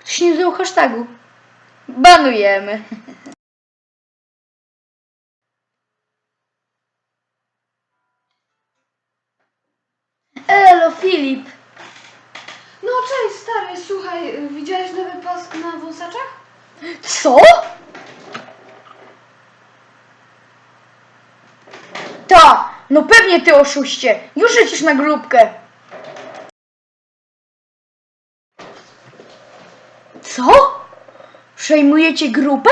Ktoś nie wziął hashtagu. Banujemy. Elo, Filip. No cześć stary, słuchaj, widziałeś nowy post na wąsaczach? Co? Ta, no pewnie ty oszuście. Już lecisz na grupkę. Co? Przejmujecie grupę?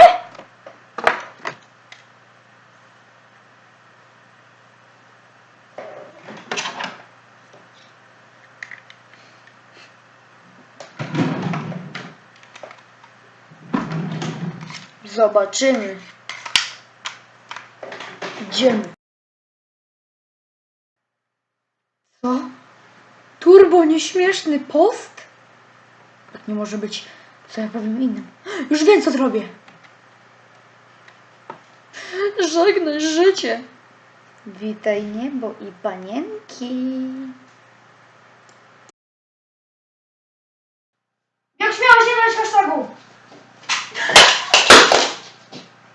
Zobaczymy. Idziemy. Co? Turbo nieśmieszny post? Tak nie może być. Co ja powiem innym? Już wiem, co zrobię. Żegnaj życie. Witaj niebo i panienki. Jak śmiałaś nie dać hashtagu?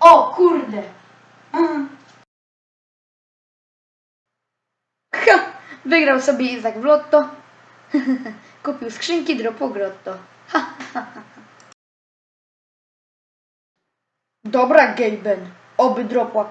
O kurde. Mhm. Ha, wygrał sobie Izak w lotto. Kupił skrzynki dropo grotto. Ha, ha, ha. Dobra, Gaben. Oby dropła.